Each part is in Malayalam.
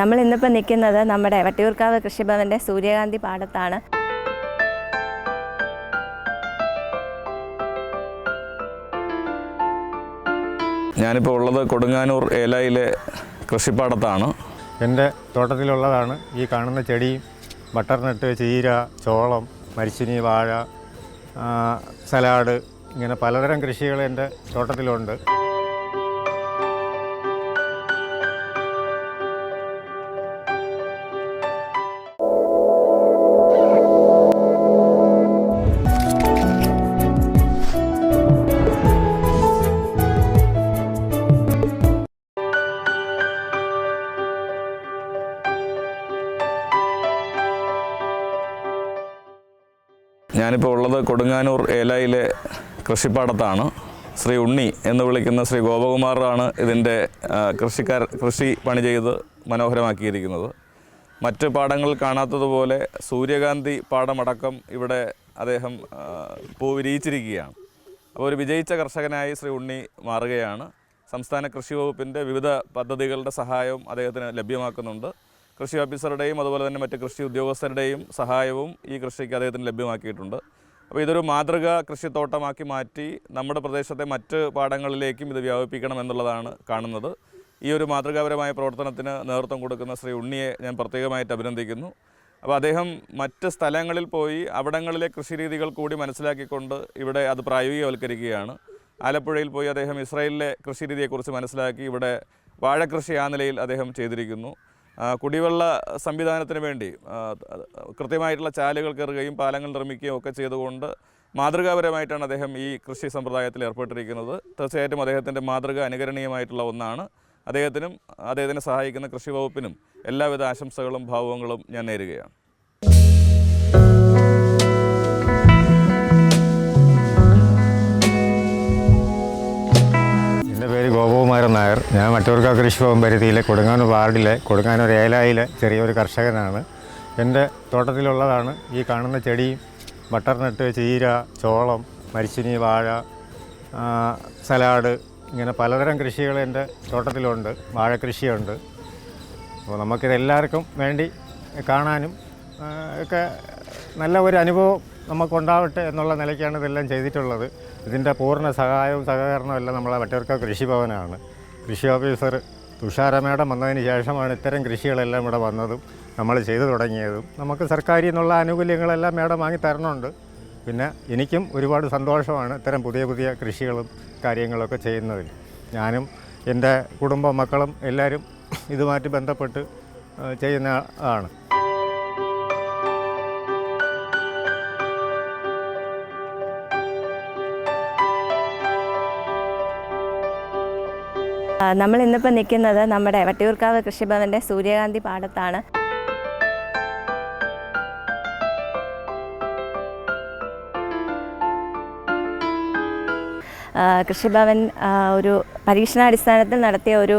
നമ്മൾ ഇന്നിപ്പോൾ നിൽക്കുന്നത് നമ്മുടെ വട്ടിയൂർക്കാവ് കൃഷിഭവന്റെ സൂര്യകാന്തി പാടത്താണ്. ഞാനിപ്പോൾ ഉള്ളത് കൊടുങ്ങാനൂർ ഏലായിലെ കൃഷിപ്പാടത്താണ്. എന്റെ തോട്ടത്തിലുള്ളതാണ് ഈ കാണുന്ന ചെടിയും ബട്ടർനട്ട് ചീര ചോളം മരിച്ചിനി വാഴ സലാഡ് ഇങ്ങനെ പലതരം കൃഷികൾ എന്റെ തോട്ടത്തിലുണ്ട്. ഞാനിപ്പോൾ ഉള്ളത് കൊടുങ്ങാനൂർ ഏലായിലെ കൃഷിപ്പാടത്താണ്. ശ്രീ ഉണ്ണി എന്ന് വിളിക്കുന്ന ശ്രീ ഗോപകുമാറാണ് ഇതിന്റെ കൃഷിക്കാർ കൃഷി പണി ചെയ്ത് മനോഹരമാക്കിയിരിക്കുന്നത്. മറ്റ് പാടങ്ങൾ കാണാത്തതുപോലെ സൂര്യകാന്തി പാടമടക്കം ഇവിടെ അദ്ദേഹം പൂ വിരിയിച്ചിരിക്കുകയാണ് അപ്പോൾ ഒരു വിജയിച്ച കർഷകനായി ശ്രീ ഉണ്ണി മാറുകയാണ്. സംസ്ഥാന കൃഷി വകുപ്പിന്റെ വിവിധ പദ്ധതികളുടെ സഹായവും അദ്ദേഹത്തിന് ലഭ്യമാക്കുന്നുണ്ട്. കൃഷി ഓഫീസറുടെയും അതുപോലെ തന്നെ മറ്റ് കൃഷി ഉദ്യോഗസ്ഥരുടെയും സഹായവും ഈ കൃഷിക്ക് അദ്ദേഹത്തിന് ലഭ്യമാക്കിയിട്ടുണ്ട്. അപ്പോൾ ഇതൊരു മാതൃക കൃഷിത്തോട്ടമാക്കി മാറ്റി നമ്മുടെ പ്രദേശത്തെ മറ്റ് പാടങ്ങളിലേക്കും ഇത് വ്യാപിപ്പിക്കണം എന്നുള്ളതാണ് കാണുന്നത്. ഈ ഒരു മാതൃകാപരമായ പ്രവർത്തനത്തിന് നേതൃത്വം കൊടുക്കുന്ന ശ്രീ ഉണ്ണിയെ ഞാൻ പ്രത്യേകമായിട്ട് അഭിനന്ദിക്കുന്നു. അപ്പോൾ അദ്ദേഹം മറ്റ് സ്ഥലങ്ങളിൽ പോയി അവിടങ്ങളിലെ കൃഷിരീതികൾ കൂടി മനസ്സിലാക്കിക്കൊണ്ട് ഇവിടെ അത് പ്രായോഗികവൽക്കരിക്കുകയാണ്. ആലപ്പുഴയിൽ പോയി അദ്ദേഹം ഇസ്രായേലിലെ കൃഷിരീതിയെക്കുറിച്ച് മനസ്സിലാക്കി ഇവിടെ വാഴക്കൃഷി ആ നിലയിൽ അദ്ദേഹം ചെയ്തിരിക്കുന്നു. കുടിവെള്ള സംവിധാനത്തിന് വേണ്ടി കൃത്യമായിട്ടുള്ള ചാലുകൾ കയറുകയും പാലങ്ങൾ നിർമ്മിക്കുകയും ഒക്കെ ചെയ്തുകൊണ്ട് മാതൃകാപരമായിട്ടാണ് അദ്ദേഹം ഈ കൃഷി സമ്പ്രദായത്തിൽ ഏർപ്പെട്ടിരിക്കുന്നത്. തീർച്ചയായിട്ടും അദ്ദേഹത്തിന്റെ മാതൃക അനുകരണീയമായിട്ടുള്ള ഒന്നാണ്. അദ്ദേഹത്തിനും അദ്ദേഹത്തിനെ സഹായിക്കുന്ന കൃഷി വകുപ്പിനും എല്ലാവിധ ആശംസകളും ഭാവങ്ങളും ഞാൻ നേരുകയാണ്. ഞാൻ മറ്റൂർക്ക കൃഷിഭവൻ പരിധിയിലെ കൊടുങ്ങാനൂർ വാർഡിലെ കൊടുങ്ങാനൂർ ഏലായിലെ ചെറിയൊരു കർഷകനാണ്. എന്റെ തോട്ടത്തിലുള്ളതാണ് ഈ കാണുന്ന ചെടിയും ബട്ടർനട്ട് ചീര ചോളം മരിച്ചിനി വാഴ സലാഡ് ഇങ്ങനെ പലതരം കൃഷികൾ എന്റെ തോട്ടത്തിലുണ്ട് വാഴ കൃഷിയുണ്ട് അപ്പോൾ നമുക്കിത് എല്ലാവർക്കും വേണ്ടി കാണാനും ഒക്കെ നല്ല ഒരു അനുഭവം നമുക്കുണ്ടാവട്ടെ എന്നുള്ള നിലയ്ക്കാണ് ഇതെല്ലാം ചെയ്തിട്ടുള്ളത്. ഇതിന്റെ പൂർണ സഹായവും സഹകരണവും എല്ലാം നമ്മളെ വട്ടൂർക്ക കൃഷിഭവനാണ്. കൃഷി ഓഫീസർ തുഷാരമേടം വന്നതിന് ശേഷമാണ് ഇത്തരം കൃഷികളെല്ലാം ഇവിടെ വന്നതും നമ്മൾ ചെയ്തു തുടങ്ങിയതും. നമുക്ക് സർക്കാരിൽ നിന്നുള്ള ആനുകൂല്യങ്ങളെല്ലാം മേടം വാങ്ങി തരണമുണ്ട് പിന്നെ എനിക്കും ഒരുപാട് സന്തോഷമാണ് ഇത്തരം പുതിയ പുതിയ കൃഷികളും കാര്യങ്ങളൊക്കെ ചെയ്യുന്നതിൽ. ഞാനും എന്റെ കുടുംബ മക്കളും എല്ലാവരും ഇതുമായിട്ട് ബന്ധപ്പെട്ട് ചെയ്യുന്ന ആണ്. നമ്മൾ ഇന്നിപ്പോൾ നിൽക്കുന്നത് നമ്മുടെ വട്ടിയൂർക്കാവ് കൃഷിഭവന്റെ സൂര്യകാന്തി പാടത്താണ്. കൃഷിഭവൻ ഒരു പരീക്ഷണാടിസ്ഥാനത്തിൽ നടത്തിയ ഒരു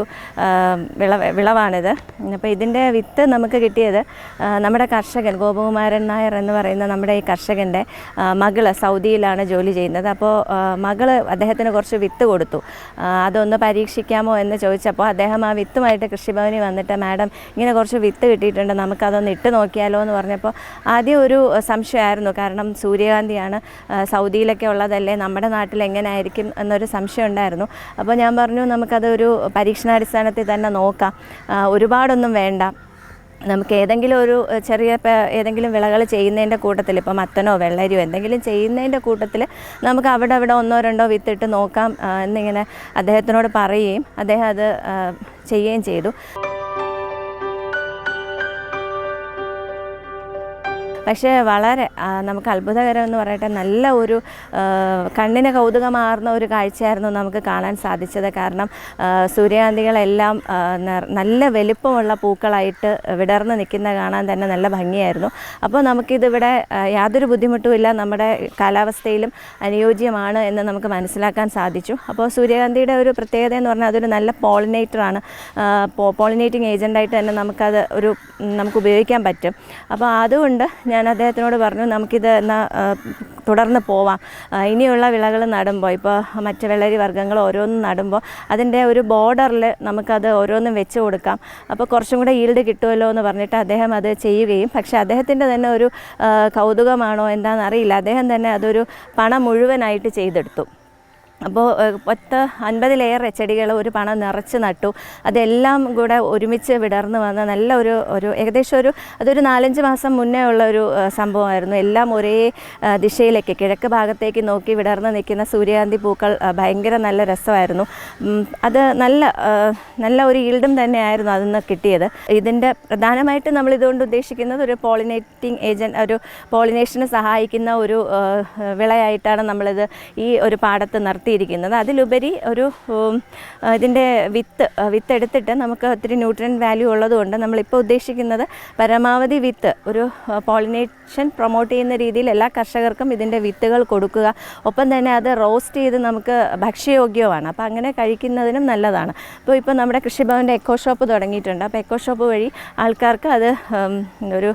വിള വിളവ് വിളവാണിത്. അപ്പോൾ ഇതിന്റെ വിത്ത് നമുക്ക് കിട്ടിയത് നമ്മുടെ കർഷകൻ ഗോപകുമാരൻ നായർ എന്ന് പറയുന്ന നമ്മുടെ ഈ കർഷകന്റെ മകൾ സൗദിയിലാണ് ജോലി ചെയ്യുന്നത്. അപ്പോൾ മകൾ അദ്ദേഹത്തിന് കുറച്ച് വിത്ത് കൊടുത്തു. അതൊന്ന് പരീക്ഷിക്കാമോ എന്ന് ചോദിച്ചപ്പോൾ അദ്ദേഹം ആ വിത്തുമായിട്ട് കൃഷിഭവനിൽ വന്നിട്ട് മാഡം ഇങ്ങനെ കുറച്ച് വിത്ത് കിട്ടിയിട്ടുണ്ട് നമുക്കതൊന്ന് ഇട്ട് നോക്കിയാലോ എന്ന് പറഞ്ഞപ്പോൾ ആദ്യം ഒരു സംശയമായിരുന്നു. കാരണം സൂര്യകാന്തിയാണ് സൗദിയിലൊക്കെ ഉള്ളതല്ലേ നമ്മുടെ നാട്ടിൽ എങ്ങനെ ആയിരിക്കും എന്നൊരു സംശയം ഉണ്ടായിരുന്നു. അപ്പോൾ ഞാൻ പറഞ്ഞു നമുക്കതൊരു പരീക്ഷണാടിസ്ഥാനത്തിൽ തന്നെ നോക്കാം. ഒരുപാടൊന്നും വേണ്ട. നമുക്ക് ഏതെങ്കിലും ഒരു ചെറിയ ഏതെങ്കിലും വിളകൾ ചെയ്യുന്നതിന്റെ കൂട്ടത്തിൽ ഇപ്പോൾ മത്തനോ വെള്ളരിയോ എന്തെങ്കിലും ചെയ്യുന്നതിന്റെ കൂട്ടത്തിൽ നമുക്ക് അവിടെ അവിടെ ഒന്നോ രണ്ടോ വിത്തിട്ട് നോക്കാം എന്നിങ്ങനെ അദ്ദേഹത്തിനോട് പറയുകയും അദ്ദേഹം അത് ചെയ്യുകയും ചെയ്തു. പക്ഷേ വളരെ നമുക്ക് അത്ഭുതകരം എന്ന് പറയട്ടെ നല്ല ഒരു കണ്ണിന് കൗതുകമാർന്ന ഒരു കാഴ്ചയായിരുന്നു നമുക്ക് കാണാൻ സാധിച്ചത്. കാരണം സൂര്യകാന്തികളെല്ലാം നല്ല വലിപ്പമുള്ള പൂക്കളായിട്ട് വിടർന്ന് നിൽക്കുന്ന കാണാൻ തന്നെ നല്ല ഭംഗിയായിരുന്നു. അപ്പോൾ നമുക്കിതിവിടെ യാതൊരു ബുദ്ധിമുട്ടുമില്ല നമ്മുടെ കാലാവസ്ഥയിലും അനുയോജ്യമാണ് എന്ന് നമുക്ക് മനസ്സിലാക്കാൻ സാധിച്ചു. അപ്പോൾ സൂര്യകാന്തിയുടെ ഒരു പ്രത്യേകത എന്ന് പറഞ്ഞാൽ അതൊരു നല്ല പോളിനേറ്ററാണ്. പോളിനേറ്റിംഗ് ഏജന്റായിട്ട് തന്നെ നമുക്കത് ഒരു നമുക്ക് ഉപയോഗിക്കാൻ പറ്റും. അപ്പോൾ അതുകൊണ്ട് ഞാൻ ഞാൻ അദ്ദേഹത്തിനോട് പറഞ്ഞു നമുക്കിത് എന്നാൽ തുടർന്ന് പോവാം. ഇനിയുള്ള വിളകൾ നടുമ്പോൾ ഇപ്പോൾ മറ്റ് വെള്ളരി വർഗങ്ങൾ ഓരോന്നും നടുമ്പോൾ അതിന്റെ ഒരു ബോർഡറിൽ നമുക്കത് ഓരോന്നും വെച്ച് കൊടുക്കാം. അപ്പോൾ കുറച്ചും കൂടെ ഈൽഡ് കിട്ടുമല്ലോ എന്ന് പറഞ്ഞിട്ട് അദ്ദേഹം അത് ചെയ്യുകയും പക്ഷേ അദ്ദേഹത്തിന്റെ തന്നെ ഒരു കൗതുകമാണോ എന്താണെന്നറിയില്ല അദ്ദേഹം തന്നെ അതൊരു പണം മുഴുവനായിട്ട് ചെയ്തെടുത്തു. അപ്പോൾ പത്ത് അൻപതിലേറെ ചെടികൾ ഒരു പണം നിറച്ച് നട്ടു. അതെല്ലാം കൂടെ ഒരുമിച്ച് വിടർന്ന് വന്ന നല്ല ഒരു ഒരു ഏകദേശം ഒരു അതൊരു നാലഞ്ച് മാസം മുന്നേ ഉള്ള ഒരു സംഭവമായിരുന്നു. എല്ലാം ഒരേ ദിശയിലേക്ക് കിഴക്ക് ഭാഗത്തേക്ക് നോക്കി വിടർന്ന് നിൽക്കുന്ന സൂര്യകാന്തി പൂക്കൾ ഭയങ്കര നല്ല രസമായിരുന്നു. അത് നല്ല നല്ല ഒരു ഈൽഡും തന്നെയായിരുന്നു അതിന്ന് കിട്ടിയത്. ഇതിന്റെ പ്രധാനമായിട്ട് നമ്മൾ ഇതുകൊണ്ട് ഉദ്ദേശിക്കുന്നത് ഒരു പോളിനേറ്റിംഗ് ഏജന്റ് ഒരു പോളിനേഷന് സഹായിക്കുന്ന ഒരു വിളയായിട്ടാണ് നമ്മളിത് ഈ ഒരു പാടത്ത് നിർത്തിയിരിക്കുന്നത് അതിലുപരി ഒരു ഇതിന്റെ വിത്ത് വിത്തെടുത്തിട്ട് നമുക്ക് ഒത്തിരി ന്യൂട്രിയൻ വാല്യൂ ഉള്ളതുകൊണ്ട് നമ്മളിപ്പോൾ ഉദ്ദേശിക്കുന്നത് പരമാവധി വിത്ത് ഒരു പോളിനേഷൻ പ്രൊമോട്ട് ചെയ്യുന്ന രീതിയിൽ എല്ലാ കർഷകർക്കും ഇതിന്റെ വിത്തുകൾ കൊടുക്കുക. ഒപ്പം തന്നെ അത് റോസ്റ്റ് ചെയ്ത് നമുക്ക് ഭക്ഷ്യയോഗ്യമാണ് അപ്പോൾ അങ്ങനെ കഴിക്കുന്നതിനും നല്ലതാണ്. അപ്പോൾ ഇപ്പോൾ നമ്മുടെ കൃഷിഭവന്റെ എക്കോ ഷോപ്പ് തുടങ്ങിയിട്ടുണ്ട്. അപ്പോൾ എക്കോ ഷോപ്പ് വഴി ആൾക്കാർക്ക് അത് ഒരു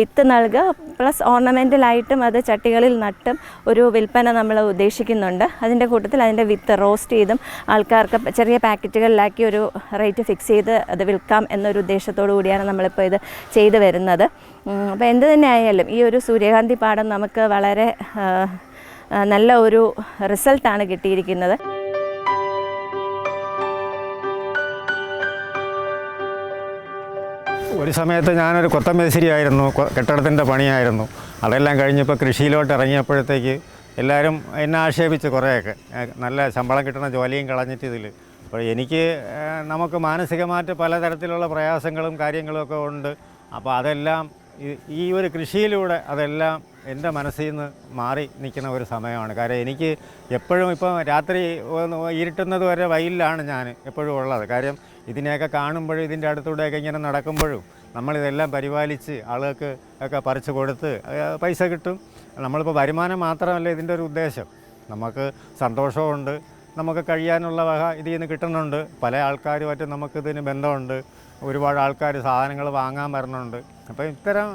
വിത്ത് നൽകുക. പ്ലസ് ഓർണമെന്റലായിട്ടും അത് ചട്ടികളിൽ നട്ടും ഒരു വിൽപ്പന നമ്മൾ ഉദ്ദേശിക്കുന്നുണ്ട്. അതിന്റെ കൂട്ടത്തിൽ അതിന്റെ വിത്ത് റോസ്റ്റ് ചെയ്തും ആൾക്കാർക്ക് ചെറിയ പാക്കറ്റുകളിലാക്കി ഒരു റേറ്റ് ഫിക്സ് ചെയ്ത് അത് വിൽക്കാം എന്നൊരു ഉദ്ദേശത്തോടു കൂടിയാണ് നമ്മളിപ്പോൾ ഇത് ചെയ്തു വരുന്നത്. അപ്പോൾ എന്ത് തന്നെ ആയാലും ഈ ഒരു സൂര്യകാന്തി പാടം നമുക്ക് വളരെ നല്ല ഒരു റിസൾട്ടാണ് കിട്ടിയിരിക്കുന്നത്. ഒരു സമയത്ത് ഞാനൊരു കൊത്തമേശ്ശേരി ആയിരുന്നു കെട്ടിടത്തിന്റെ പണിയായിരുന്നു. അതെല്ലാം കഴിഞ്ഞപ്പോൾ കൃഷിയിലോട്ട് ഇറങ്ങിയപ്പോഴത്തേക്ക് എല്ലാവരും എന്നെ ആക്ഷേപിച്ച് കുറേയൊക്കെ. നല്ല ശമ്പളം കിട്ടുന്ന ജോലിയും കളഞ്ഞിട്ട് ഇതിൽ അപ്പോൾ എനിക്ക് നമുക്ക് മാനസികമായിട്ട് പലതരത്തിലുള്ള പ്രയാസങ്ങളും കാര്യങ്ങളും ഒക്കെ ഉണ്ട്. അപ്പോൾ അതെല്ലാം ഈ- ഒരു കൃഷിയിലൂടെ അതെല്ലാം എന്റെ മനസ്സിൽ നിന്ന് മാറി നിൽക്കുന്ന ഒരു സമയമാണ്. കാര്യം എനിക്ക് എപ്പോഴും ഇപ്പം രാത്രി ഇരുട്ടുന്നത് വരെ വയലിലാണ് ഞാൻ എപ്പോഴും ഉള്ളത്. കാര്യം ഇതിനെയൊക്കെ കാണുമ്പോഴും ഇതിന്റെ അടുത്തൂടെയൊക്കെ ഇങ്ങനെ നടക്കുമ്പോഴും നമ്മളിതെല്ലാം പരിപാലിച്ച് ആളുകൾക്ക് ഒക്കെ പറിച്ചു കൊടുത്ത് പൈസ കിട്ടും. നമ്മളിപ്പോൾ വരുമാനം മാത്രമല്ല ഇതിന്റെ ഒരു ഉദ്ദേശം. നമുക്ക് സന്തോഷമുണ്ട് നമുക്ക് കഴിയാനുള്ള വക ഇതിൽ നിന്ന് കിട്ടുന്നുണ്ട്. പല ആൾക്കാരുമായിട്ട് നമുക്കിതിന് ബന്ധമുണ്ട്. ഒരുപാട് ആൾക്കാർ സാധനങ്ങൾ വാങ്ങാൻ വരുന്നുണ്ട് അപ്പോൾ ഇത്തരം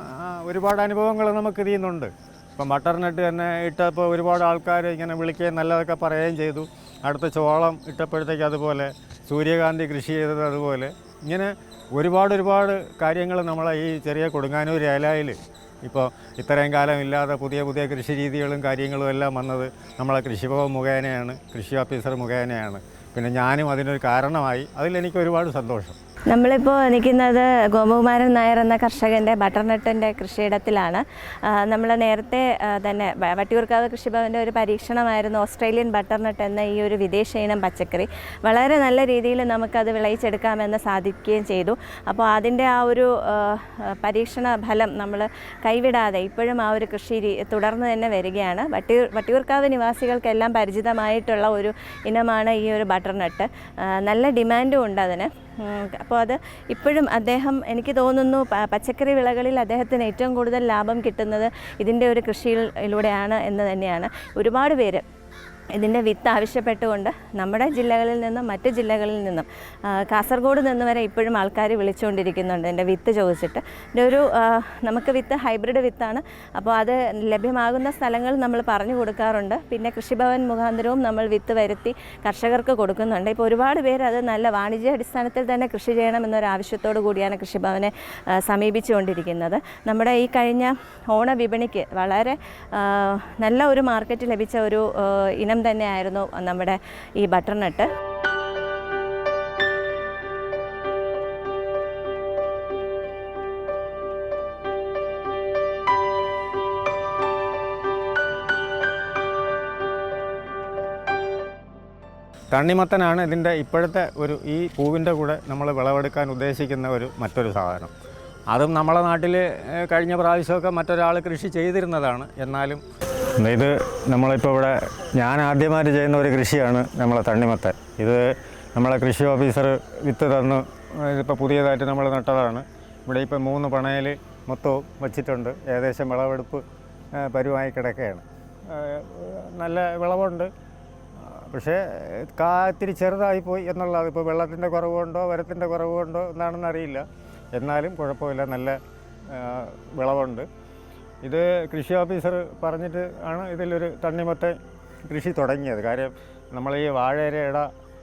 ഒരുപാട് അനുഭവങ്ങൾ നമുക്ക് ഇതിൽ നിന്നുണ്ട്. ഇപ്പം ബട്ടർനട്ട് തന്നെ ഇട്ടപ്പോൾ ഒരുപാട് ആൾക്കാർ ഇങ്ങനെ വിളിക്കുകയും നല്ലതൊക്കെ പറയുകയും ചെയ്തു. അടുത്ത ചോളം ഇട്ടപ്പോഴത്തേക്ക് അതുപോലെ സൂര്യകാന്തി കൃഷി ചെയ്തത് അതുപോലെ. ഇങ്ങനെ ഒരുപാട് ഒരുപാട് കാര്യങ്ങൾ നമ്മളെ ഈ ചെറിയ കൊടുങ്ങാനൂർ ഏലായിൽ ഇപ്പോൾ ഇത്രയും കാലം ഇല്ലാതെ പുതിയ പുതിയ കൃഷി രീതികളും കാര്യങ്ങളും എല്ലാം വന്നത് നമ്മളെ കൃഷിഭവൻ മുഖേനയാണ് കൃഷി ഓഫീസർ മുഖേനയാണ്. പിന്നെ ഞാനും അതിനൊരു കാരണമായി. അതിലെനിക്ക് ഒരുപാട് സന്തോഷം. നമ്മളിപ്പോൾ നിൽക്കുന്നത് ഗോപകുമാരൻ നായർ എന്ന കർഷകന്റെ ബട്ടർനട്ടിന്റെ കൃഷിയിടത്തിലാണ്. നമ്മൾ നേരത്തെ തന്നെ വട്ടിയൂർക്കാവ് കൃഷിഭവന്റെ ഒരു പരീക്ഷണമായിരുന്നു ഓസ്ട്രേലിയൻ ബട്ടർനട്ട് എന്ന ഈ ഒരു വിദേശ ഇനം പച്ചക്കറി. വളരെ നല്ല രീതിയിൽ നമുക്കത് വിളയിച്ചെടുക്കാമെന്ന് സാധിക്കുകയും ചെയ്തു. അപ്പോൾ അതിന്റെ ആ ഒരു പരീക്ഷണ ഫലം നമ്മൾ കൈവിടാതെ ഇപ്പോഴും ആ ഒരു കൃഷി തുടർന്ന് തന്നെ വരികയാണ്. വട്ടിയൂർ വട്ടിയൂർക്കാവ് നിവാസികൾക്കെല്ലാം പരിചിതമായിട്ടുള്ള ഒരു ഇനമാണ് ഈ ഒരു ബട്ടർനട്ട് നല്ല ഡിമാൻഡും ഉണ്ട് അതിന്. അപ്പോൾ അത് ഇപ്പോഴും അദ്ദേഹം എനിക്ക് തോന്നുന്നു പച്ചക്കറി വിളകളിൽ അദ്ദേഹത്തിന് ഏറ്റവും കൂടുതൽ ലാഭം കിട്ടുന്നത് ഇതിന്റെ ഒരു കൃഷിയിലൂടെയാണ് എന്ന് തന്നെയാണ്. ഒരുപാട് പേര് ഇതിന്റെ വിത്ത് ആവശ്യപ്പെട്ടുകൊണ്ട് നമ്മുടെ ജില്ലകളിൽ നിന്നും മറ്റ് ജില്ലകളിൽ നിന്നും കാസർഗോഡ് നിന്ന് വരെ ഇപ്പോഴും ആൾക്കാർ വിളിച്ചുകൊണ്ടിരിക്കുന്നുണ്ട് എന്റെ വിത്ത് ചോദിച്ചിട്ട്. എന്റെ ഒരു നമുക്ക് വിത്ത് ഹൈബ്രിഡ് വിത്താണ്. അപ്പോൾ അത് ലഭ്യമാകുന്ന സ്ഥലങ്ങൾ നമ്മൾ പറഞ്ഞു കൊടുക്കാറുണ്ട്. പിന്നെ കൃഷിഭവൻ മുഖാന്തരവും നമ്മൾ വിത്ത് വരുത്തി കർഷകർക്ക് കൊടുക്കുന്നുണ്ട്. ഇപ്പോൾ ഒരുപാട് പേര് അത് നല്ല വാണിജ്യ അടിസ്ഥാനത്തിൽ തന്നെ കൃഷി ചെയ്യണം എന്നൊരു ആവശ്യത്തോടു കൂടിയാണ് കൃഷിഭവനെ സമീപിച്ചുകൊണ്ടിരിക്കുന്നത്. നമ്മുടെ ഈ കഴിഞ്ഞ ഓണ വിപണിക്ക് വളരെ നല്ല ഒരു മാർക്കറ്റ് ലഭിച്ച ഒരു ആ, തന്നെയായിരുന്നു നമ്മുടെ ഈ ബട്ടർനട്ട്. തണ്ണിമത്തനാണ് ഇതിന്റെ ഇപ്പോഴത്തെ ഒരു ഈ പൂവിന്റെ കൂടെ നമ്മൾ വിളവെടുക്കാൻ ഉദ്ദേശിക്കുന്ന ഒരു മറ്റൊരു സാധനം. അതും നമ്മളെ നാട്ടിൽ കഴിഞ്ഞ പ്രാവശ്യമൊക്കെ മറ്റൊരാൾ കൃഷി ചെയ്തിരുന്നതാണ്. എന്നാലും ഇത് നമ്മളിപ്പോൾ ഇവിടെ ഞാൻ ആദ്യമായിട്ട് ചെയ്യുന്ന ഒരു കൃഷിയാണ് നമ്മളെ തണ്ണിമത്തൻ. ഇത് നമ്മളെ കൃഷി ഓഫീസർ വിത്ത് തന്ന്. ഇതിപ്പോൾ പുതിയതായിട്ട് നമ്മൾ നട്ടതാണ്. ഇവിടെ ഇപ്പോൾ മൂന്ന് പണയിൽ മൊത്തവും വച്ചിട്ടുണ്ട്. ഏകദേശം വിളവെടുപ്പ് പരുവായി കിടക്കുകയാണ്. നല്ല വിളവുണ്ട്. പക്ഷേ കാത്തിരി ചെറുതായി ചെറുതായിപ്പോയി എന്നുള്ളത്. ഇപ്പോൾ വെള്ളത്തിന്റെ കുറവുണ്ടോ വരത്തിന്റെ കുറവുണ്ടോ എന്നാണെന്നറിയില്ല എന്നാലും കുഴപ്പമില്ല. നല്ല വിളവുണ്ട്. ഇത് കൃഷി ഓഫീസർ പറഞ്ഞിട്ട് ആണ് ഇതിലൊരു തണ്ണിമത്തെ കൃഷി തുടങ്ങിയത്. കാര്യം നമ്മൾ ഈ വാഴയര ഇട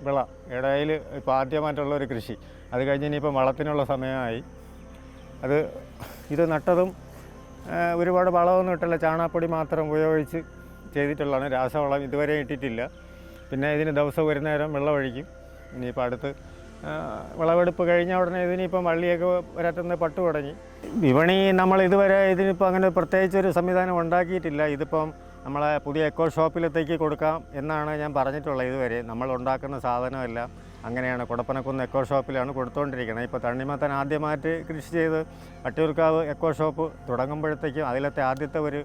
വിള ഇടയിൽ ഇപ്പോൾ ആദ്യമായിട്ടുള്ള ഒരു കൃഷി. അത് കഴിഞ്ഞ് ഇനിയിപ്പോൾ വളത്തിനുള്ള സമയമായി. അത് ഇത് നട്ടതും ഒരുപാട് വളമൊന്നും ഇട്ടില്ല. ചാണാപ്പൊടി മാത്രം ഉപയോഗിച്ച് ചെയ്തിട്ടുള്ളതാണ്. രാസവളം ഇതുവരെ ഇട്ടിട്ടില്ല. പിന്നെ ഇതിന് ദിവസം ഒരു നേരം വെള്ളമൊഴിക്കും. ഇനിയിപ്പോൾ അടുത്ത് വിളവെടുപ്പ് കഴിഞ്ഞ ഉടനെ ഇതിനിപ്പം വള്ളിയൊക്കെ വരത്തുന്ന പട്ടു തുടങ്ങി. വിപണി നമ്മൾ ഇതുവരെ ഇതിനിപ്പോൾ അങ്ങനെ പ്രത്യേകിച്ച് ഒരു സംവിധാനം ഉണ്ടാക്കിയിട്ടില്ല. ഇതിപ്പം നമ്മളെ പുതിയ എക്കോ ഷോപ്പിലത്തേക്ക് കൊടുക്കാം എന്നാണ് ഞാൻ പറഞ്ഞിട്ടുള്ളത് ഇതുവരെ. നമ്മൾ ഉണ്ടാക്കുന്ന സാധനമെല്ലാം അങ്ങനെയാണ്. കുടപ്പനക്കുന്ന് എക്കോ ഷോപ്പിലാണ് കൊടുത്തുകൊണ്ടിരിക്കുന്നത് ഇപ്പോൾ തണ്ണിമത്തൻ ആദ്യമായിട്ട് കൃഷി ചെയ്ത് വട്ടിയൂർക്കാവ് എക്കോ ഷോപ്പ് തുടങ്ങുമ്പോഴത്തേക്കും അതിലത്തെ ആദ്യത്തെ ഒരു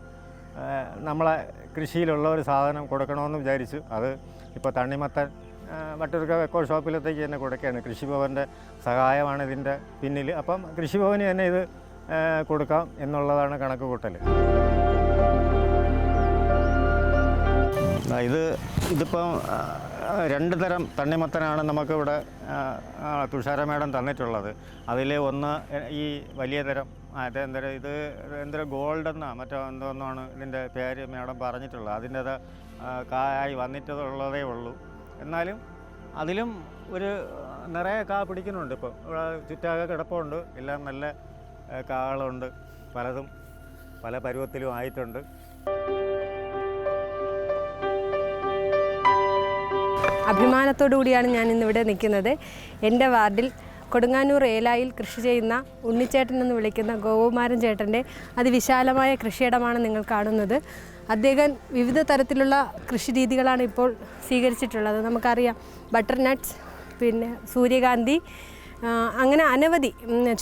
നമ്മളെ കൃഷിയിലുള്ള ഒരു സാധനം കൊടുക്കണമെന്ന് വിചാരിച്ചു. അത് ഇപ്പോൾ തണ്ണിമത്തൻ ആ, വെക്കോൾ ഷോപ്പിലത്തേക്ക് തന്നെ കൊടുക്കുകയാണ്. കൃഷിഭവന്റെ സഹായമാണ് ഇതിന്റെ പിന്നിൽ. അപ്പം കൃഷിഭവന് തന്നെ ഇത് കൊടുക്കാം എന്നുള്ളതാണ് കണക്ക് കൂട്ടൽ ഇത് ഇതിപ്പം രണ്ട് തരം തണ്ണിമത്തനാണ് നമുക്കിവിടെ തുഷാര മേഡം തന്നിട്ടുള്ളത്. അതിൽ ഒന്ന് ഈ വലിയ തരം അത് എന്തര ഇത് എന്തര ഗോൾഡ് എന്നാണ് മറ്റോ എന്തോന്നാണ് ഇതിന്റെ പേര് മേഡം പറഞ്ഞിട്ടുള്ളത്. അതിന്റെ കായായി വന്നിട്ടുള്ളതേ ഉള്ളൂ. എന്നാലും അതിലും ഒരു നിറയെ കാ പിടിക്കുന്നുണ്ട് ഇപ്പം. ഇവിടെ ചുറ്റാകെ കിടപ്പുണ്ട്. എല്ലാം നല്ല കാകളുണ്ട് പലതും പല പരുവത്തിലും ആയിട്ടുണ്ട്. അഭിമാനത്തോടു കൂടിയാണ് ഞാൻ ഇന്നിവിടെ നിൽക്കുന്നത്. എന്റെ വാർഡിൽ കൊടുങ്ങാനൂർ ഏലായിൽ കൃഷി ചെയ്യുന്ന ഉണ്ണിച്ചേട്ടൻ എന്ന് വിളിക്കുന്ന ഗോകുമാരൻ ചേട്ടന്റെ അതിവിശാലമായ കൃഷിയിടമാണ് നിങ്ങൾ കാണുന്നത്. അദ്ദേഹം വിവിധ തരത്തിലുള്ള കൃഷി രീതികളാണ് ഇപ്പോൾ സ്വീകരിച്ചിട്ടുള്ളത്. നമുക്കറിയാം ബട്ടർനട്ട്സ് പിന്നെ സൂര്യകാന്തി അങ്ങനെ അനവധി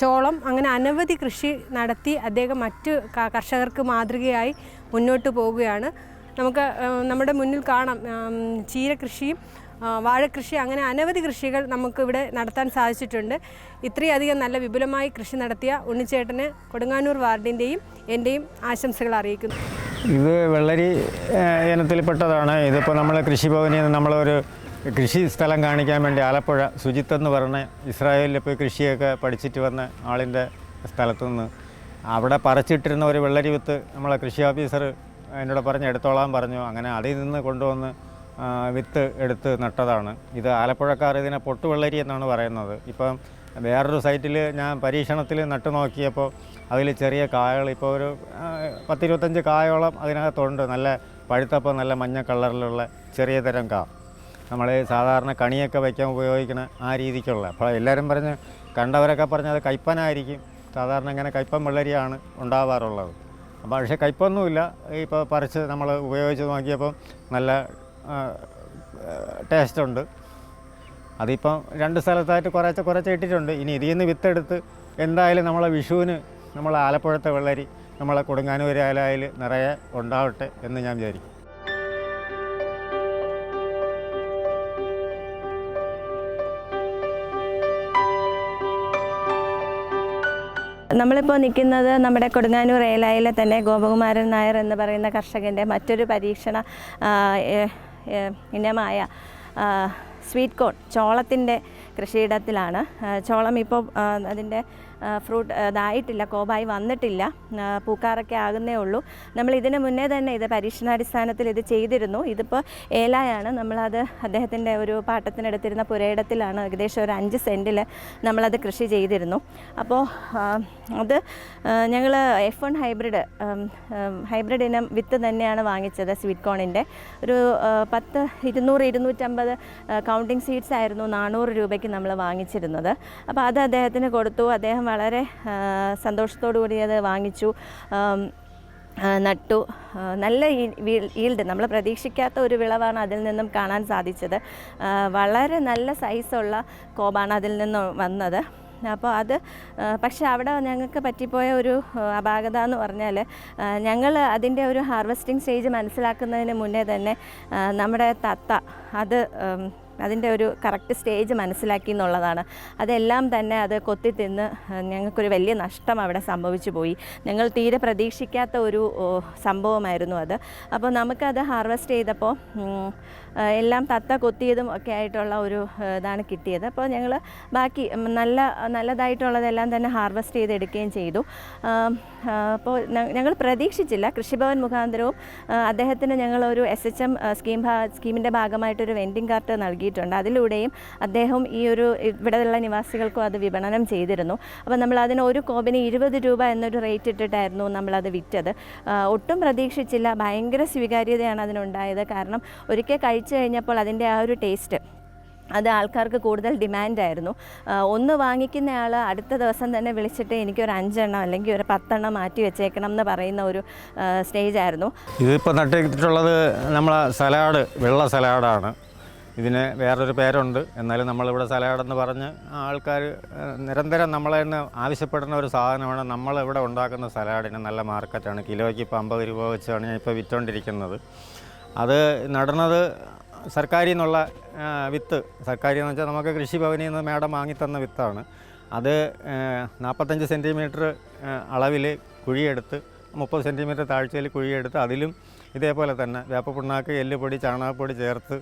ചോളം അങ്ങനെ അനവധി കൃഷി നടത്തി അദ്ദേഹം മറ്റ് കർഷകർക്ക് മാതൃകയായി മുന്നോട്ട് പോവുകയാണ്. നമുക്ക് നമ്മുടെ മുന്നിൽ കാണാം ചീരകൃഷിയും വാഴക്കൃഷി അങ്ങനെ അനവധി കൃഷികൾ നമുക്കിവിടെ നടത്താൻ സാധിച്ചിട്ടുണ്ട്. ഇത്രയധികം നല്ല വിപുലമായി കൃഷി നടത്തിയ ഉണ്ണിച്ചേട്ടന് കൊടുങ്ങാനൂർ വാർഡിന്റെയും എന്റെയും ആശംസകൾ അറിയിക്കുന്നു. ഇത് വെള്ളരി ഇനത്തിൽപ്പെട്ടതാണ്. ഇതിപ്പോൾ നമ്മൾ കൃഷിഭവനിൽ നിന്ന് നമ്മളൊരു കൃഷി സ്ഥലം കാണിക്കാൻ വേണ്ടി ആലപ്പുഴ സുജിത്ത് എന്ന് പറഞ്ഞ ഇസ്രായേലിൽ പോയി കൃഷിയൊക്കെ പഠിച്ചിട്ട് വന്ന ആളിന്റെ സ്ഥലത്തു നിന്ന്. അവിടെ പറിച്ചിട്ടിരുന്ന ഒരു വെള്ളരി വിത്ത് നമ്മളെ കൃഷി ഓഫീസർ എന്നോട് പറഞ്ഞ് എടുത്തോളാൻ പറഞ്ഞു. അങ്ങനെ അതിൽ നിന്ന് കൊണ്ടുവന്ന് വിത്ത് എടുത്ത് നട്ടതാണ്. ഇത് ആലപ്പുഴക്കാർ ഇതിനെ പൊട്ടുവെള്ളരി എന്നാണ് പറയുന്നത്. ഇപ്പം വേറൊരു സൈറ്റിൽ ഞാൻ പരീക്ഷണത്തിൽ നട്ടു നോക്കിയപ്പോൾ അതിൽ ചെറിയ കായകൾ ഇപ്പോൾ ഒരു പത്തിരുപത്തഞ്ച് കായോളം അതിനകത്തുണ്ട്. നല്ല പഴുത്തപ്പം നല്ല മഞ്ഞ കളറിലുള്ള ചെറിയ തരം കാ. നമ്മൾ സാധാരണ കണിയൊക്കെ വയ്ക്കാൻ ഉപയോഗിക്കുന്ന ആ രീതിക്കുള്ള. അപ്പോൾ എല്ലാവരും പറഞ്ഞ് കണ്ടവരൊക്കെ പറഞ്ഞത് കയ്പ്പനായിരിക്കും സാധാരണ ഇങ്ങനെ കയ്പ്പൻ വെള്ളരിയാണ് ഉണ്ടാവാറുള്ളത്. അപ്പോൾ പക്ഷേ കയ്പൊന്നുമില്ല. ഇപ്പോൾ പറിച്ച് നമ്മൾ ഉപയോഗിച്ച് നോക്കിയപ്പം നല്ല ടേസ്റ്റ് ഉണ്ട്. അതിപ്പം രണ്ട് സ്ഥലത്തായിട്ട് കുറേശ്ശെ കുറച്ച് ഇട്ടിട്ടുണ്ട്. ഇനി ഇതിൽ നിന്ന് വിത്തെടുത്ത് എന്തായാലും നമ്മളെ വിഷുവിന് നമ്മളെ ആലപ്പുഴത്തെ വെള്ളരി നമ്മളെ കൊടുങ്ങാനൂർ ആലായിൽ നിറയെ ഉണ്ടാവട്ടെ എന്ന് ഞാൻ വിചാരിക്കും. നമ്മളിപ്പോൾ നിൽക്കുന്നത് നമ്മുടെ കൊടുങ്ങാനൂർ ഏലായിലെ തന്നെ ഗോപകുമാരൻ നായർ എന്ന് പറയുന്ന കർഷകന്റെ മറ്റൊരു പരീക്ഷണ ഇനമായ സ്വീറ്റ് കോൺ ചോളത്തിന്റെ കൃഷിയിടത്തിലാണ്. ചോളം ഇപ്പോൾ അതിന്റെ ഫ്രൂട്ട് ഇതായിട്ടില്ല കോബായി വന്നിട്ടില്ല. പൂക്കാറൊക്കെ ആകുന്നേ ഉള്ളൂ. നമ്മൾ ഇതിന് മുന്നേ തന്നെ ഇത് പരീക്ഷണാടിസ്ഥാനത്തിൽ ഇത് ചെയ്തിരുന്നു. ഇതിപ്പോൾ ഏലായാണ്. നമ്മളത് അദ്ദേഹത്തിന്റെ ഒരു പാട്ടത്തിനെടുത്തിരുന്ന പുരയിടത്തിലാണ് ഏകദേശം ഒരു അഞ്ച് സെന്റിൽ നമ്മളത് കൃഷി ചെയ്തിരുന്നു. അപ്പോൾ അത് ഞങ്ങൾ എഫ് വൺ ഹൈബ്രിഡ് ഹൈബ്രിഡ് ഇനം വിത്ത് തന്നെയാണ് വാങ്ങിച്ചത് സ്വീറ്റ് കോണിന്റെ ഒരു പത്ത് ഇരുന്നൂറ് ഇരുന്നൂറ്റമ്പത് കൗണ്ടിങ് സീഡ്സ് ആയിരുന്നു നാനൂറ് രൂപയ്ക്ക് നമ്മൾ വാങ്ങിച്ചിരുന്നത്. അപ്പോൾ അത് അദ്ദേഹത്തിന് കൊടുത്തു. അദ്ദേഹം വളരെ സന്തോഷത്തോടു കൂടി അത് വാങ്ങിച്ചു. നട്ടു. നല്ല ഈൽഡ് നമ്മൾ പ്രതീക്ഷിക്കാത്ത ഒരു വിളവാണ് അതിൽ നിന്നും കാണാൻ സാധിച്ചത്. വളരെ നല്ല സൈസുള്ള കോബാണ് അതിൽ നിന്ന് വന്നത്. അപ്പോൾ അത് പക്ഷേ അവിടെ ഞങ്ങൾക്ക് പറ്റിപ്പോയ ഒരു അപാകത എന്ന് പറഞ്ഞാൽ ഞങ്ങൾ അതിന്റെ ഒരു ഹാർവെസ്റ്റിംഗ് സ്റ്റേജ് മനസ്സിലാക്കുന്നതിന് മുന്നേ തന്നെ നമ്മുടെ തത്ത അത് അതിന്റെ ഒരു കറക്റ്റ് സ്റ്റേജ് മനസ്സിലാക്കി എന്നുള്ളതാണ്. അതെല്ലാം തന്നെ അത് കൊത്തി തിന്ന് ഞങ്ങൾക്കൊരു വലിയ നഷ്ടം അവിടെ സംഭവിച്ചു പോയി. ഞങ്ങൾ തീരെ പ്രതീക്ഷിക്കാത്ത ഒരു സംഭവമായിരുന്നു അത്. അപ്പോൾ നമുക്കത് ഹാർവെസ്റ്റ് ചെയ്തപ്പോൾ എല്ലാം തത്ത കൊത്തിയതും ഒക്കെ ആയിട്ടുള്ള ഒരു ഇതാണ് കിട്ടിയത്. അപ്പോൾ ഞങ്ങൾ ബാക്കി നല്ല നല്ലതായിട്ടുള്ളതെല്ലാം തന്നെ ഹാർവെസ്റ്റ് ചെയ്തെടുക്കുകയും ചെയ്തു. അപ്പോൾ ഞങ്ങൾ പ്രതീക്ഷിച്ചില്ല കൃഷിഭവൻ മുഖാന്തരവും അദ്ദേഹത്തിന് ഞങ്ങളൊരു എസ് എച്ച് എം സ്കീം സ്കീമിന്റെ ഭാഗമായിട്ടൊരു വെൻഡിങ് കാർട്ട് നൽകിയിട്ടുണ്ട്. അതിലൂടെയും അദ്ദേഹം ഈ ഒരു ഇവിടെയുള്ള നിവാസികൾക്കും അത് വിപണനം ചെയ്തിരുന്നു. അപ്പോൾ നമ്മൾ അതിന് ഒരു കോബിന് ഇരുപത് രൂപ എന്നൊരു റേറ്റ് ഇട്ടിട്ടായിരുന്നു നമ്മളത് വിറ്റത്. ഒട്ടും പ്രതീക്ഷിച്ചില്ല. ഭയങ്കര സ്വീകാര്യതയാണ് അതിനുണ്ടായത്. കാരണം ഒരിക്കൽ കഴിച്ചു കഴിഞ്ഞപ്പോൾ അതിന്റെ ആ ഒരു ടേസ്റ്റ് അത് ആൾക്കാർക്ക് കൂടുതൽ ഡിമാൻഡായിരുന്നു. ഒന്ന് വാങ്ങിക്കുന്നയാൾ അടുത്ത ദിവസം തന്നെ വിളിച്ചിട്ട് എനിക്കൊരു അഞ്ചെണ്ണം അല്ലെങ്കിൽ ഒരു പത്തെണ്ണം മാറ്റി വെച്ചേക്കണം എന്ന് പറയുന്ന ഒരു സ്റ്റേജ് ആയിരുന്നു ഇതിപ്പോൾ നട്ടിട്ടുള്ളത് നമ്മളെ സലാഡ് വെള്ള സലാഡാണ്. ഇതിന് വേറൊരു പേരുണ്ട്. എന്നാലും നമ്മളിവിടെ സലാഡെന്ന് പറഞ്ഞ് ആൾക്കാർ നിരന്തരം നമ്മളെ നിന്ന് ആവശ്യപ്പെടുന്ന ഒരു സാധനമാണ് നമ്മളിവിടെ ഉണ്ടാക്കുന്ന സലാഡിന് നല്ല മാർക്കറ്റാണ്. കിലോയ്ക്ക് ഇപ്പോൾ അമ്പത് രൂപ വെച്ചാണ് ഞാൻ ഇപ്പോൾ വിറ്റുകൊണ്ടിരിക്കുന്നത് അത് നടണത് സർക്കാരിൽ നിന്നുള്ള വിത്ത്. സർക്കാരിൽ എന്ന് വെച്ചാൽ നമുക്ക് കൃഷിഭവനിൽ നിന്ന് മേഡം വാങ്ങിത്തന്ന വിത്താണ്. അത് നാൽപ്പത്തഞ്ച് സെന്റിമീറ്റർ അളവിൽ കുഴിയെടുത്ത് മുപ്പത് സെന്റിമീറ്റർ താഴ്ചയിൽ കുഴിയെടുത്ത് അതിലും ഇതേപോലെ തന്നെ വേപ്പപ്പിണ്ണാക്ക് എല്ലുപൊടി ചാണകപ്പൊടി ചേർത്ത്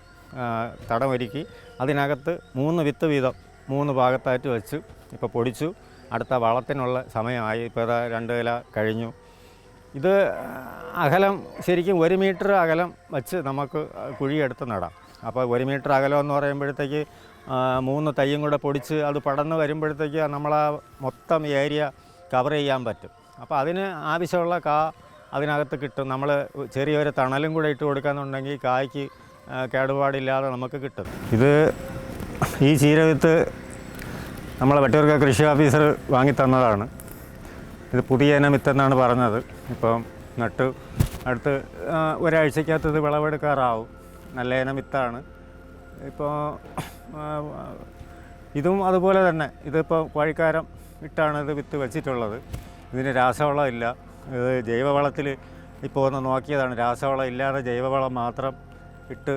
തടമൊരുക്കി അതിനകത്ത് മൂന്ന് വിത്ത് വീതം മൂന്ന് ഭാഗത്തായിട്ട് വെച്ച് ഇപ്പോൾ പൊടിച്ചു. അടുത്ത വളത്തിനുള്ള സമയമായി. ഇപ്പോൾ രണ്ട് കഴിഞ്ഞു. ഇത് അകലം ശരിക്കും ഒരു മീറ്റർ അകലം വച്ച് നമുക്ക് കുഴിയെടുത്ത് നടാം. അപ്പോൾ ഒരു മീറ്റർ അകലം എന്ന് പറയുമ്പോഴത്തേക്ക് മൂന്ന് തയ്യും കൂടെ പൊടിച്ച് അത് പടന്ന് വരുമ്പോഴത്തേക്ക് നമ്മളാ മൊത്തം ഏരിയ കവർ ചെയ്യാൻ പറ്റും. അപ്പോൾ അതിന് ആവശ്യമുള്ള കാ അതിനകത്ത് കിട്ടും. നമ്മൾ ചെറിയൊരു തണലും കൂടെ ഇട്ട് കൊടുക്കാന്നുണ്ടെങ്കിൽ കായ്ക്ക് കേടുപാടില്ലാതെ നമുക്ക് കിട്ടും. ഇത് ഈ ചീരവിത്ത് നമ്മളെ വെട്ടൂർക്ക കൃഷി ഓഫീസർ വാങ്ങി തന്നതാണ്. ഇത് പുതിയ ഇനം വിത്തെന്നാണ് പറഞ്ഞത്. ഇപ്പം നട്ട് അടുത്ത് ഒരാഴ്ചക്കകത്ത് ഇത് വിളവെടുക്കാറാവും. നല്ല ഇനം വിത്താണ് ഇപ്പോൾ ഇതും അതുപോലെ തന്നെ. ഇതിപ്പോൾ കോഴിക്കാരം ഇട്ടാണ് ഇത് വിത്ത് വെച്ചിട്ടുള്ളത്. ഇതിന് രാസവളമില്ല. ഇത് ജൈവവളത്തിൽ ഇപ്പോൾ ഒന്ന് നോക്കിയതാണ്. രാസവളം ഇല്ലാതെ ജൈവവളം മാത്രം ഇട്ട്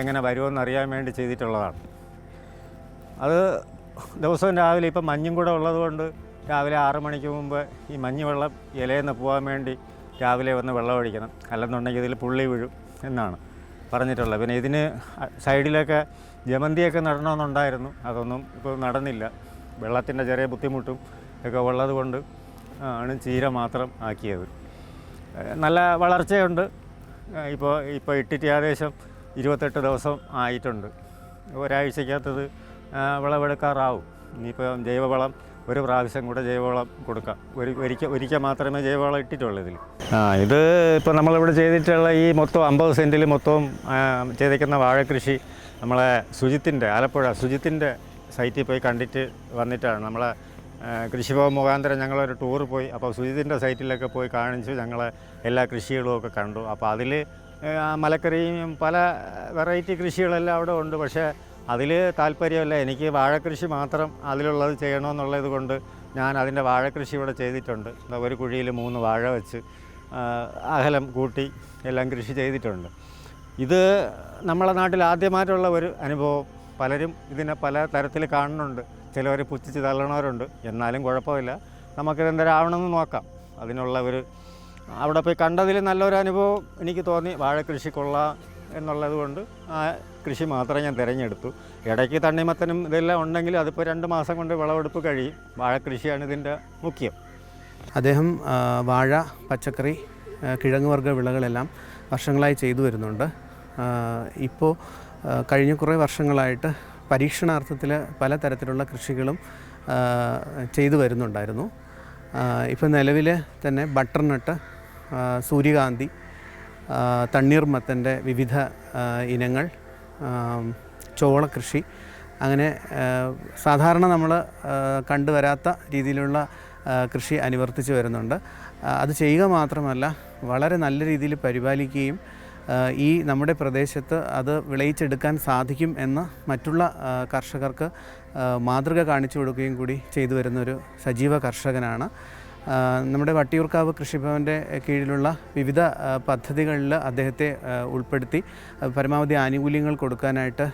എങ്ങനെ വരുമെന്നറിയാൻ വേണ്ടി ചെയ്തിട്ടുള്ളതാണ്. അത് ദിവസവും രാവിലെ ഇപ്പം മഞ്ഞും കൂടെ ഉള്ളതുകൊണ്ട് രാവിലെ ആറ് മണിക്ക് മുമ്പ് ഈ മഞ്ഞ് വെള്ളം ഇലയിൽ നിന്ന് പോകാൻ വേണ്ടി രാവിലെ വന്ന് വെള്ളം ഒഴിക്കണം. അല്ലെന്നുണ്ടെങ്കിൽ ഇതിൽ പുള്ളി വീഴും എന്നാണ് പറഞ്ഞിട്ടുള്ളത്. പിന്നെ ഇതിന് സൈഡിലൊക്കെ ജമന്തിയൊക്കെ നടണമെന്നുണ്ടായിരുന്നു. അതൊന്നും ഇപ്പോൾ നടന്നില്ല. വെള്ളത്തിന്റെ ചെറിയ ബുദ്ധിമുട്ടും ഒക്കെ ഉള്ളത് കൊണ്ട് ആണ് ചീര മാത്രം ആക്കിയത്. നല്ല വളർച്ചയുണ്ട്. ഇപ്പോൾ ഇപ്പോൾ ഇട്ടിട്ട് ഏകദേശം ഇരുപത്തെട്ട് ദിവസം ആയിട്ടുണ്ട്. ഒരാഴ്ചക്കകത്തത് ആ, വിളവെടുക്കാറാവും. ഇനിയിപ്പോൾ ജൈവവളം ഒരു പ്രാവശ്യം കൂടെ ജൈവവളം കൊടുക്കാം. ഒരു ഒരിക്കൽ ഒരിക്കൽ മാത്രമേ ജൈവവളം ഇട്ടിട്ടുള്ളൂ ഇതിൽ ആ ഇത് ഇപ്പോൾ നമ്മളിവിടെ ചെയ്തിട്ടുള്ള ഈ മൊത്തം അമ്പത് സെന്റിൽ മൊത്തവും ചെയ്തേക്കുന്ന വാഴക്കൃഷി നമ്മളെ സുജിത്തിന്റെ ആലപ്പുഴ സുജിത്തിന്റെ സൈറ്റിൽ പോയി കണ്ടിട്ട് വന്നിട്ടാണ് നമ്മളെ കൃഷിഭവൻ മുഖാന്തരം ഞങ്ങളൊരു ടൂർ പോയി. അപ്പോൾ സുജിത്തിന്റെ സൈറ്റിലൊക്കെ പോയി കാണിച്ചു ഞങ്ങൾ എല്ലാ കൃഷികളും ഒക്കെ കണ്ടു. അപ്പോൾ അതിൽ മലക്കറിയും പല വെറൈറ്റി കൃഷികളെല്ലാം അവിടെ ഉണ്ട്. പക്ഷേ അതിൽ താല്പര്യമല്ല. എനിക്ക് വാഴക്കൃഷി മാത്രം അതിലുള്ളത് ചെയ്യണമെന്നുള്ളത് കൊണ്ട് ഞാൻ അതിന്റെ വാഴക്കൃഷി ഇവിടെ ചെയ്തിട്ടുണ്ട്. ഒരു കുഴിയിൽ മൂന്ന് വാഴ വെച്ച് അകലം കൂട്ടി എല്ലാം കൃഷി ചെയ്തിട്ടുണ്ട്. ഇത് നമ്മളെ നാട്ടിൽ ആദ്യമായിട്ടുള്ള ഒരു അനുഭവം. പലരും ഇതിനെ പല തരത്തിൽ കാണുന്നുണ്ട്. ചിലവർ പുച്ഛിച്ച് തള്ളണവരുണ്ട്. എന്നാലും കുഴപ്പമില്ല. നമുക്കിത് എന്തായാലും ആവണമെന്ന് നോക്കാം. അതിനുള്ള ഒരു അവിടെ പോയി കണ്ടതിൽ നല്ലൊരു അനുഭവം എനിക്ക് തോന്നി. വാഴക്കൃഷി കൊള്ളാം എന്നുള്ളത് കൊണ്ട് കൃഷി മാത്രമേ ഞാൻ തിരഞ്ഞെടുത്തു. ഇടയ്ക്ക് തണ്ണിമത്തനും ഇതെല്ലാം ഉണ്ടെങ്കിൽ അതിപ്പോൾ രണ്ട് മാസം കൊണ്ട് വിളവെടുപ്പ് കഴിയും. വാഴക്കൃഷിയാണ് ഇതിന്റെ മുഖ്യം. അദ്ദേഹം വാഴ പച്ചക്കറി കിഴങ്ങ് വർഗ വിളകളെല്ലാം വർഷങ്ങളായി ചെയ്തു വരുന്നുണ്ട്. ഇപ്പോൾ കഴിഞ്ഞ കുറേ വർഷങ്ങളായിട്ട് പരീക്ഷണാർത്ഥത്തിൽ പലതരത്തിലുള്ള കൃഷികളും ചെയ്തു വരുന്നുണ്ടായിരുന്നു. ഇപ്പോൾ നിലവിൽ തന്നെ ബട്ടർനട്ട് സൂര്യകാന്തി തണ്ണീർമത്തന്റെ വിവിധ ഇനങ്ങൾ ആ, ചോളകൃഷി അങ്ങനെ സാധാരണ നമ്മൾ കണ്ടുവരാത്ത രീതിയിലുള്ള കൃഷി അനുവർത്തിച്ച് വരുന്നുണ്ട്. അത് ചെയ്യുക മാത്രമല്ല വളരെ നല്ല രീതിയിൽ പരിപാലിക്കുകയും ഈ നമ്മുടെ പ്രദേശത്ത് അത് വിളയിച്ചെടുക്കാൻ സാധിക്കും എന്ന് മറ്റുള്ള കർഷകർക്ക് മാതൃക കാണിച്ചു കൊടുക്കുകയും കൂടി ചെയ്തു വരുന്നൊരു സജീവ കർഷകനാണ്. നമ്മുടെ വട്ടിയൂർക്കാവ് കൃഷിഭവന്റെ കീഴിലുള്ള വിവിധ പദ്ധതികളിൽ അദ്ദേഹത്തെ ഉൾപ്പെടുത്തി. പരമാവധി ആനുകൂല്യങ്ങൾ കൊടുക്കാനായിട്ട്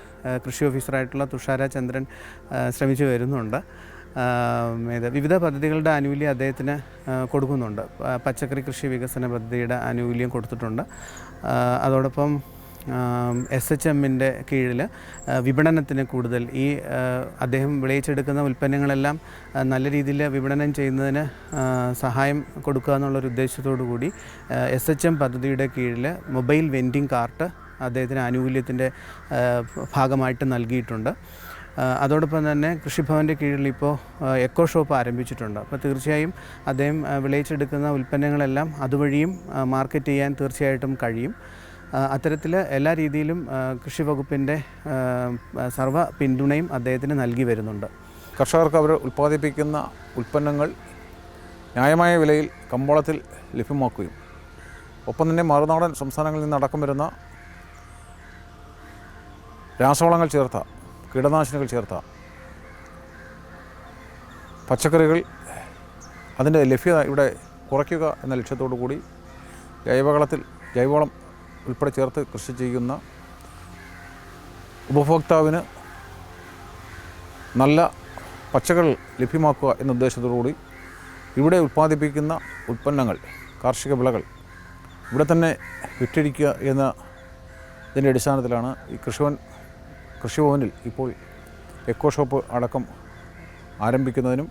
കൃഷി ഓഫീസറായിട്ടുള്ള തുഷാര ചന്ദ്രൻ ശ്രമിച്ചു വരുന്നുണ്ട്. ഇത് വിവിധ പദ്ധതികളുടെ ആനുകൂല്യം അദ്ദേഹത്തിന് കൊടുക്കുന്നുണ്ട്. പച്ചക്കറി കൃഷി വികസന പദ്ധതിയുടെ ആനുകൂല്യം കൊടുത്തിട്ടുണ്ട്. അതോടൊപ്പം എസ് എച്ച് എമ്മിന്റെ കീഴിൽ വിപണനത്തിന് കൂടുതൽ ഈ അദ്ദേഹം വിളയിച്ചെടുക്കുന്ന ഉൽപ്പന്നങ്ങളെല്ലാം നല്ല രീതിയിൽ വിപണനം ചെയ്യുന്നതിന് സഹായം കൊടുക്കുക എന്നുള്ളൊരു ഉദ്ദേശത്തോടു കൂടി എസ് എച്ച് എം പദ്ധതിയുടെ കീഴിൽ മൊബൈൽ വെൻഡിങ് കാർട്ട് അദ്ദേഹത്തിന് ആനുകൂല്യത്തിന്റെ ഭാഗമായിട്ട് നൽകിയിട്ടുണ്ട്. അതോടൊപ്പം തന്നെ കൃഷിഭവന്റെ കീഴിൽ ഇപ്പോൾ എക്കോ ഷോപ്പ് ആരംഭിച്ചിട്ടുണ്ട്. അപ്പോൾ തീർച്ചയായും അദ്ദേഹം വിളയിച്ചെടുക്കുന്ന ഉൽപ്പന്നങ്ങളെല്ലാം അതുവഴിയും മാർക്കറ്റ് ചെയ്യാൻ തീർച്ചയായിട്ടും കഴിയും. അത്തരത്തിൽ എല്ലാ രീതിയിലും കൃഷി വകുപ്പിന്റെ സർവ സർവ പിന്തുണയും അദ്ദേഹത്തിന് നൽകി വരുന്നുണ്ട്. കർഷകർക്ക് അവർ ഉൽപ്പാദിപ്പിക്കുന്ന ഉൽപ്പന്നങ്ങൾ ന്യായമായ വിലയിൽ കമ്പോളത്തിൽ ലഭ്യമാക്കുകയും ഒപ്പം തന്നെ മറുനാടൻ സംസ്ഥാനങ്ങളിൽ നിന്ന് അടക്കം വരുന്ന രാസവളങ്ങൾ ചേർത്ത കീടനാശിനികൾ ചേർത്ത പച്ചക്കറികൾ അതിന്റെ ലഭ്യത ഇവിടെ കുറയ്ക്കുക എന്ന ലക്ഷ്യത്തോടു കൂടി ജൈവവളത്തിൽ ജൈവവളം ഉൾപ്പെടെ ചേർത്ത് കൃഷി ചെയ്യുന്ന ഉപഭോക്താവിന് നല്ല പച്ചക്കറികൾ ലഭ്യമാക്കുക എന്ന ഉദ്ദേശത്തോടുകൂടി ഇവിടെ ഉൽപ്പാദിപ്പിക്കുന്ന ഉൽപ്പന്നങ്ങൾ കാർഷിക വിളകൾ ഇവിടെ തന്നെ വിറ്റഴിക്കുക എന്ന ഇതിന്റെ അടിസ്ഥാനത്തിലാണ് ഈ കൃഷിഭവൻ കൃഷിഭവനിൽ ഇപ്പോൾ എക്കോ ഷോപ്പ് അടക്കം ആരംഭിക്കുന്നതിനും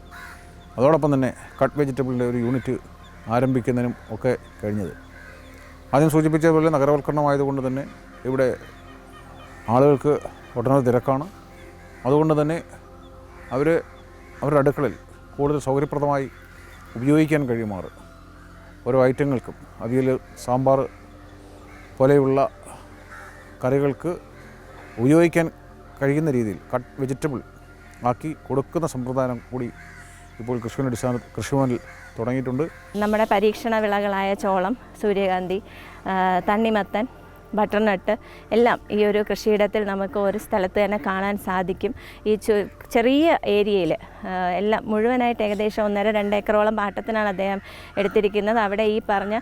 അതോടൊപ്പം തന്നെ കട്ട് വെജിറ്റബിളിന്റെ ഒരു യൂണിറ്റ് ആരംഭിക്കുന്നതിനും ഒക്കെ കഴിഞ്ഞത്. ആദ്യം സൂചിപ്പിച്ചതുപോലെ നഗരവൽക്കരണമായതുകൊണ്ട് തന്നെ ഇവിടെ ആളുകൾക്ക് ഒട്ടനവധി തിരക്കാണ്. അതുകൊണ്ട് തന്നെ അവർ അവരുടെ അടുക്കളയിൽ കൂടുതൽ സൗകര്യപ്രദമായി ഉപയോഗിക്കാൻ കഴിയുമാറ്. ഓരോ ഐറ്റങ്ങൾക്കും അവിയൽ സാമ്പാർ പോലെയുള്ള കറികൾക്ക് ഉപയോഗിക്കാൻ കഴിയുന്ന രീതിയിൽ കട്ട് വെജിറ്റബിൾ ആക്കി കൊടുക്കുന്ന സമ്പ്രദായം കൂടി ഇപ്പോൾ കൃഷിയുടെ അടിസ്ഥാന കൃഷിഭവനിൽ തുടങ്ങിയിട്ടുണ്ട്. നമ്മുടെ പരീക്ഷണ വിളകളായ ചോളം സൂര്യകാന്തി തണ്ണിമത്തൻ ബട്ടർനട്ട് എല്ലാം ഈ ഒരു കൃഷിയിടത്തിൽ നമുക്ക് ഒരു സ്ഥലത്ത് തന്നെ കാണാൻ സാധിക്കും. ഈ ചെറിയ ഏരിയയിൽ എല്ലാം മുഴുവനായിട്ട് ഏകദേശം ഒന്നര രണ്ട് ഏക്കറോളം പാട്ടത്തിനാണ് അദ്ദേഹം എടുത്തിരിക്കുന്നത്. അവിടെ ഈ പറഞ്ഞ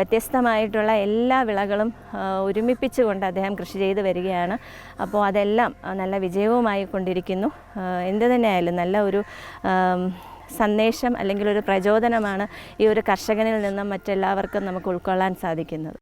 വ്യത്യസ്തമായിട്ടുള്ള എല്ലാ വിളകളും ഒരുമിപ്പിച്ച് ഒരുമിപ്പിച്ചുകൊണ്ട് അദ്ദേഹം കൃഷി ചെയ്ത് വരികയാണ്. അപ്പോൾ അതെല്ലാം നല്ല വിജയവുമായി കൊണ്ടിരിക്കുന്നു. എന്ത് തന്നെയായാലും നല്ല ഒരു സന്ദേശം അല്ലെങ്കിൽ ഒരു പ്രചോദനമാണ് ഈ ഒരു കർഷകനിൽ നിന്നും മറ്റെല്ലാവർക്കും നമുക്ക് ഉൾക്കൊള്ളാൻ സാധിക്കുന്നത്.